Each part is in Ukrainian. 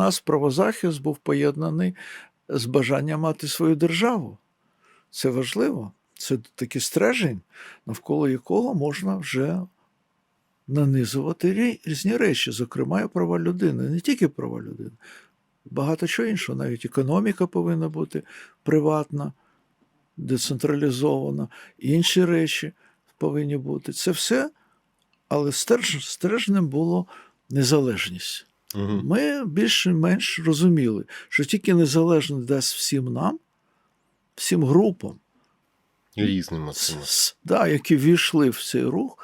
У нас правозахист був поєднаний з бажанням мати свою державу. Це важливо. Це такий стержень, навколо якого можна вже нанизувати різні речі, зокрема і права людини, не тільки права людини, багато чого іншого, навіть економіка повинна бути приватна, децентралізована, інші речі повинні бути. Це все, але стерж, стержнем було незалежність. Угу. Ми більш-менш розуміли, що тільки незалежність дасть всім нам, всім групам, с- да, які війшли в цей рух,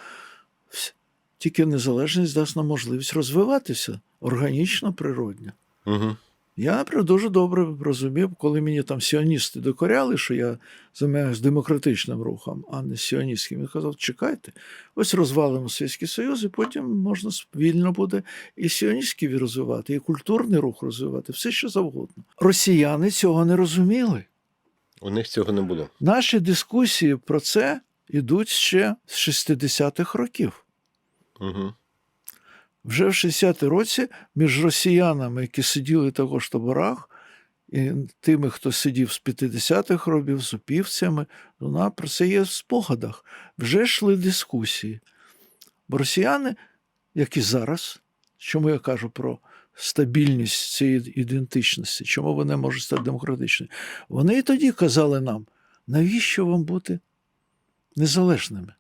тільки незалежність дасть нам можливість розвиватися органічно, природньо. Угу. Я, наприклад, дуже добре розумів, коли мені там сіоністи докоряли, що я займаюся демократичним рухом, а не сіоністським. Я казав, чекайте, ось розвалимо Совєтський Союз, і потім можна вільно буде і сіоністський розвивати, і культурний рух розвивати, все що завгодно. Росіяни цього не розуміли. У них цього не було. Наші дискусії про це йдуть ще з 60-х років. Угу. Вже в 60-ті році між росіянами, які сиділи також в таборах, і тими, хто сидів з 50-х років, з упівцями, вона про це є в спогадах. Вже йшли дискусії. Бо росіяни, як і зараз, чому я кажу про стабільність цієї ідентичності, чому вони можуть стати демократичними, вони і тоді казали нам, навіщо вам бути незалежними?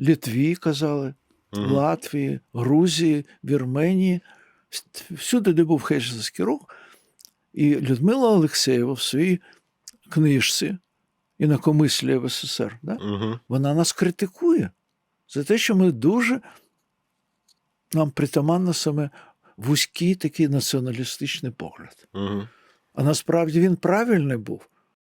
Літві казали, Угу. Латвії, Грузії, Вірменії, всюди, де був хейшерський рух. І Людмила Олексєєва в своїй книжці «Інакомислія в СССР, да? Угу. вона нас критикує за те, що ми дуже нам притаманно саме вузький такий націоналістичний погляд. Угу. А насправді він правильний був.